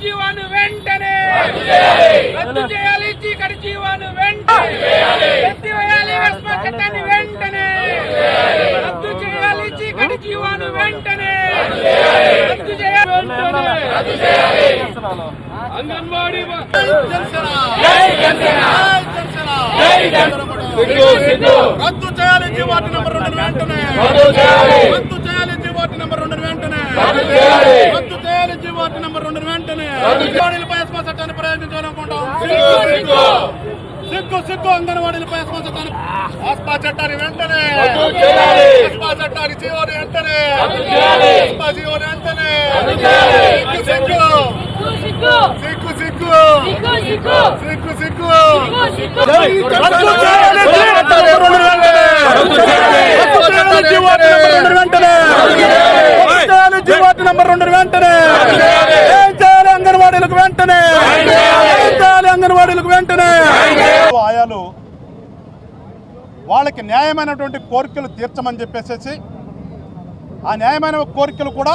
జీవాను వెంటనే! రద్దు చేయాలి చీకటి జీవాను వెంటనే! ఎత్తివేయాలి వెస్పా చట్టాన్ని వెంటనే! రద్దు చేయాలి చీకటి జీవాను వెంటనే! రద్దు చేయాలి అంగన్వాడీ రద్దు చేయాలి జీవాటి నెంబర్ రెండు వెంటనే! రద్దు చేయాలి! జీవాటి నెంబర్ రెండు వెంటనే! రద్దు చేయాలి! జీవాటి నెంబర్ రెండు వెంటనే. అంగన్వాడీలపై ఎస్మా చట్టాన్ని ప్రయోగించాలనుకుంటాం. సిగ్గు సిగ్గు అంగన్వాడీలపై ఎస్మా చట్టాన్ని ఆస్పా చట్టాన్ని వెంటనే. ఎస్మా చట్టాన్ని జీవోని వెంటనే. ఎస్మా జీవోని వెంటనే సిగ్గు సిగ్గు సిగ్గు సిగ్గు సిగ్గు సిగ్గు రద్దు చేయాలి జీవాటి నెంబర్ రెండు వెంటనే రద్దు చేయాలి జీవాటి నెంబర్ రెండు వెంటనే ఏం చేయాలి అంగన్వాడీలకు వెంటనే ఏం చేయాలి అంగన్వాడీలకు వెంటనే ఆయాలు వాళ్ళకి న్యాయమైనటువంటి కోరికలు తీర్చమని చెప్పేసేసి ఆ న్యాయమైన కోరికలు కూడా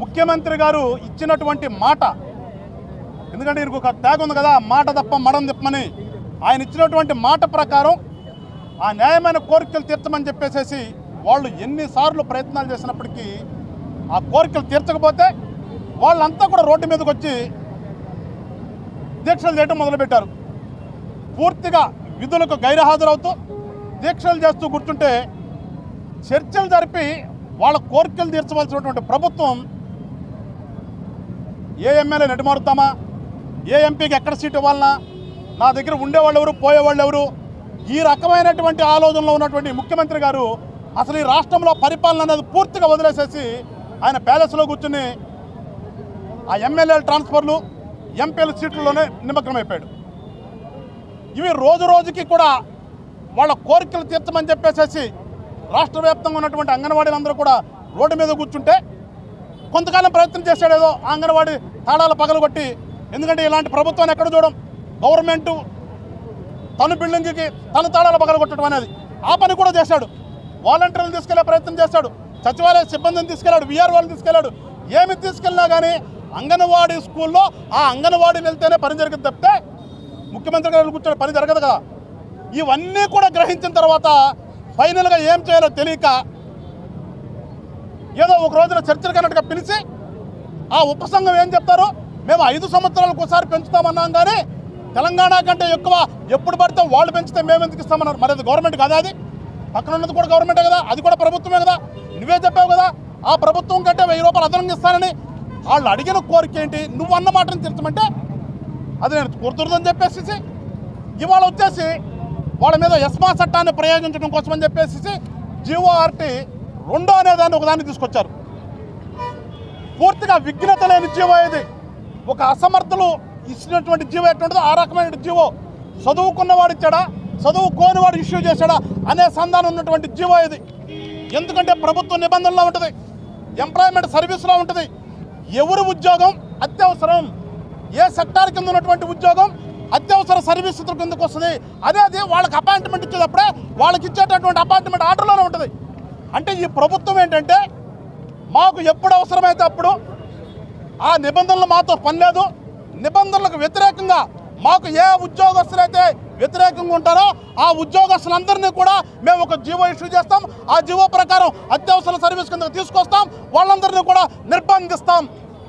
ముఖ్యమంత్రి గారు ఇచ్చినటువంటి మాట. ఎందుకంటే ఈయనకు ఒక ట్యాగ్ ఉంది కదా మాట తప్ప మడం తిప్పమని ఆయన ఇచ్చినటువంటి మాట ప్రకారం ఆ న్యాయమైన కోరికలు తీర్చమని చెప్పేసేసి వాళ్ళు ఎన్నిసార్లు ప్రయత్నాలు చేసినప్పటికీ ఆ కోరికలు తీర్చకపోతే వాళ్ళంతా కూడా రోడ్డు మీదకి వచ్చి దీక్షలు చేయడం మొదలుపెట్టారు. పూర్తిగా విధులకు గైరహాజరవుతూ దీక్షలు చేస్తూ కూర్చుంటే చర్చలు జరిపి వాళ్ళ కోరికలు తీర్చవలసినటువంటి ప్రభుత్వం ఏ ఎమ్మెల్యే నెట్టుమారుతామా ఏ ఎంపీకి ఎక్కడ సీట్ ఇవ్వాలన్నా? నా దగ్గర ఉండేవాళ్ళు ఎవరు? పోయేవాళ్ళు ఎవరు? ఈ రకమైనటువంటి ఆలోచనలో ఉన్నటువంటి ముఖ్యమంత్రి గారు అసలు ఈ రాష్ట్రంలో పరిపాలన అనేది పూర్తిగా వదిలేసేసి ఆయన ప్యాలెస్లో కూర్చుని ఆ ఎమ్మెల్యేల ట్రాన్స్ఫర్లు ఎంపీల సీట్లలోనే నిమగ్నమైపోయాడు. ఇవి రోజు రోజుకి కూడా వాళ్ళ కోరికలు తీర్చమని చెప్పేసేసి రాష్ట్ర వ్యాప్తంగా ఉన్నటువంటి అంగన్వాడీలందరూ కూడా రోడ్డు మీద కూర్చుంటే కొంతకాలం ప్రయత్నం చేశాడు అంగన్వాడీ తాళాలు పగలగొట్టి. ఎందుకంటే ఇలాంటి ప్రభుత్వాన్ని ఎక్కడ చూడడం గవర్నమెంట్ తను బిల్డింగ్కి తను తాళాలు పగలగొట్టడం అనేది. ఆ పని కూడా చేశాడు. వాలంటీర్లు తీసుకెళ్ళే ప్రయత్నం చేశాడు. సచివాలయ సిబ్బందిని తీసుకెళ్ళాడు. విఆర్ఓని తీసుకెళ్ళాడు. ఏమి తీసుకెళ్ళినా కానీ అంగన్వాడీ స్కూల్లో ఆ అంగన్వాడీ వెళ్తేనే పని జరిగింది తప్పితే ముఖ్యమంత్రి గారు కూర్చొని పని జరగదు కదా. ఇవన్నీ కూడా గ్రహించిన తర్వాత ఫైనల్గా ఏం చేయాలో తెలియక ఏదో ఒక రోజున చర్చలు కన్నట్టుగా పిలిచి ఆ ఉపసంఘం ఏం చెప్తారు? మేము ఐదు సంవత్సరాలకు ఒకసారి పెంచుతామన్నాం కానీ తెలంగాణ కంటే ఎక్కువ ఎప్పుడు పడితే వాళ్ళు పెంచితే మేము ఎందుకు ఇస్తామన్నారు. మరి అది గవర్నమెంట్ కదా అది? పక్కన ఉన్నది కూడా గవర్నమెంటే కదా? అది కూడా ప్రభుత్వమే కదా? నువ్వే చెప్పావు కదా ఆ ప్రభుత్వం కంటే వెయ్యి రూపాయలు అదనంగా ఇస్తానని వాళ్ళు అడిగిన కోరిక ఏంటి? నువ్వు అన్న మాటను తీర్చమంటే అది నేను కుదురుదని చెప్పేసి ఇవాళ వచ్చేసి వాళ్ళ మీద ఎస్మా చట్టాన్ని ప్రయోగించడం కోసమని చెప్పేసి జీవోఆర్టీ రెండో అనే దాన్ని ఒకదాన్ని తీసుకొచ్చారు. పూర్తిగా విఘ్నత లేని జీవో ఇది. ఒక అసమర్థులు ఇచ్చినటువంటి జీవో ఎటువంటిదో ఆ రకమైన జీవో చదువుకున్నవాడు ఇచ్చాడా? చదువుకోనివాడు ఇష్యూ చేశాడా? అనే సంధానం ఉన్నటువంటి జీవో ఇది. ఎందుకంటే ప్రభుత్వ నిబంధనలో ఉంటుంది. ఎంప్లాయ్మెంట్ సర్వీస్లో ఉంటుంది. ఎవరి ఉద్యోగం అత్యవసరం. ఏ సెక్టార్ కింద ఉన్నటువంటి ఉద్యోగం అత్యవసర సర్వీస్ కిందకు వస్తుంది. అదే అది వాళ్ళకి అపాయింట్మెంట్ ఇచ్చేటప్పుడే వాళ్ళకి ఇచ్చేటటువంటి అపాయింట్మెంట్ ఆర్డర్లోనే ఉంటుంది. అంటే ఈ ప్రభుత్వం ఏంటంటే మాకు ఎప్పుడు అవసరమైతే అప్పుడు ఆ నిబంధనలు మాతో పనిలేదు. నిబంధనలకు వ్యతిరేకంగా మాకు ఏ ఉద్యోగస్తులైతే వ్యతిరేకంగా ఉంటారో ఆ ఉద్యోగస్తులందరినీ కూడా మేము ఒక జీవో ఇష్యూ చేస్తాం. ఆ జీవో ప్రకారం అత్యవసర సర్వీస్ కింద తీసుకొస్తాం. వాళ్ళందరినీ కూడా నిర్బంధిస్తాం.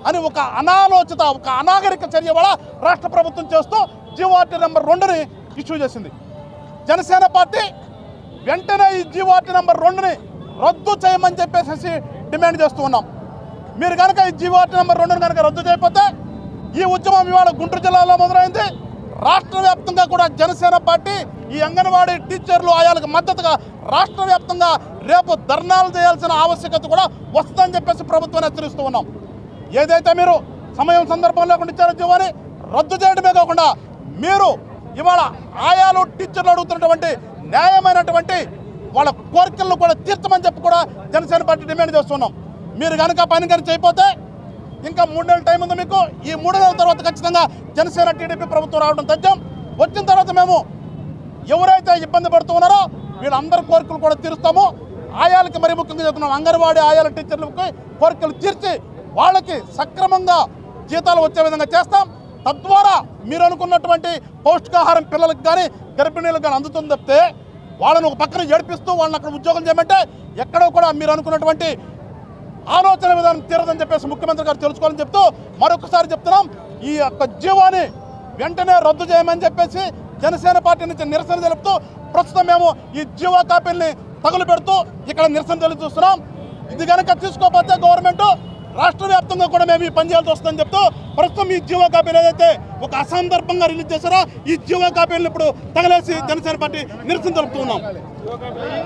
అని ఒక అనాలోచిత ఒక అనాగరిక చర్య వల్ల రాష్ట్ర ప్రభుత్వం చేస్తూ జీవోఆర్టీ నెంబర్ రెండుని ఇష్యూ చేసింది. జనసేన పార్టీ వెంటనే ఈ జీవోఆర్టీ నెంబర్ రెండుని రద్దు చేయమని చెప్పేసి డిమాండ్ చేస్తూ ఉన్నాం. మీరు కనుక ఈ జీవోఆర్టీ నెంబర్ రెండుని కనుక రద్దు చేయకపోతే ఈ ఉద్యమం ఇవాళ గుంటూరు జిల్లాలో మొదలైంది. రాష్ట్ర వ్యాప్తంగా కూడా జనసేన పార్టీ ఈ అంగన్వాడీ టీచర్లు ఆయాలకు మద్దతుగా రాష్ట్ర వ్యాప్తంగా రేపు ధర్నాలు చేయాల్సిన ఆవశ్యకత కూడా వస్తుందని చెప్పేసి ప్రభుత్వాన్ని హెచ్చరిస్తూ ఉన్నాం. ఏదైతే మీరు సమయం సందర్భం లేకుండా ఇచ్చారో జీవోని రద్దు చేయడమే కాకుండా మీరు ఇవాళ ఆయాలు టీచర్లు అడుగుతున్నటువంటి న్యాయమైనటువంటి వాళ్ళ కోరికలను కూడా తీర్చమని చెప్పి కూడా జనసేన పార్టీ డిమాండ్ చేస్తున్నాం. మీరు కనుక పని కనుక చేయకపోతే ఇంకా మూడు నెలల టైం ఉంది మీకు. ఈ మూడు నెలల తర్వాత ఖచ్చితంగా జనసేన టీడీపీ ప్రభుత్వం రావడం తథ్యం. వచ్చిన తర్వాత మేము ఎవరైతే ఇబ్బంది పడుతున్నారో వీళ్ళందరి కోరికలు కూడా తీరుస్తాము. ఆయాలకి మరి ముఖ్యంగా చెప్తున్నాం. అంగన్వాడీ ఆయాల టీచర్లకి కోరికలు తీర్చి వాళ్ళకి సక్రమంగా జీతాలు వచ్చే విధంగా చేస్తాం. తద్వారా మీరు అనుకున్నటువంటి పౌష్టికాహారం పిల్లలకు కానీ గర్భిణీలకు కానీ అందుతుంది తప్పితే వాళ్ళని ఒక పక్కన ఏడిపిస్తూ వాళ్ళని అక్కడ ఉద్యోగం చేయమంటే ఎక్కడో కూడా మీరు అనుకున్నటువంటి ఆలోచన విధానం తీరదని చెప్పేసి ముఖ్యమంత్రి గారు తెలుసుకోవాలని చెప్తూ మరొకసారి చెప్తున్నాం. ఈ యొక్క జీవాన్ని వెంటనే రద్దు చేయమని చెప్పేసి జనసేన పార్టీ నుంచి నిరసన తెలుపుతూ ప్రస్తుతం మేము ఈ జీవో కాపీల్ని తగులు పెడుతూ ఇక్కడ నిరసన తెలుస్తున్నాం ఇది కనుక తీసుకోకపోతే గవర్నమెంట్ రాష్ట్ర వ్యాప్తంగా కూడా మేము ఈ పని చేయాల్సి వస్తుందని చెప్తూ ప్రస్తుతం ఈ జీవో కాపీలు ఏదైతే ఒక అసందర్భంగా రిలీజ్ చేశారో ఈ జీవో కాపీలను ఇప్పుడు తగలేసి జనసేన పార్టీ నిరసన తెలుపుతున్నాం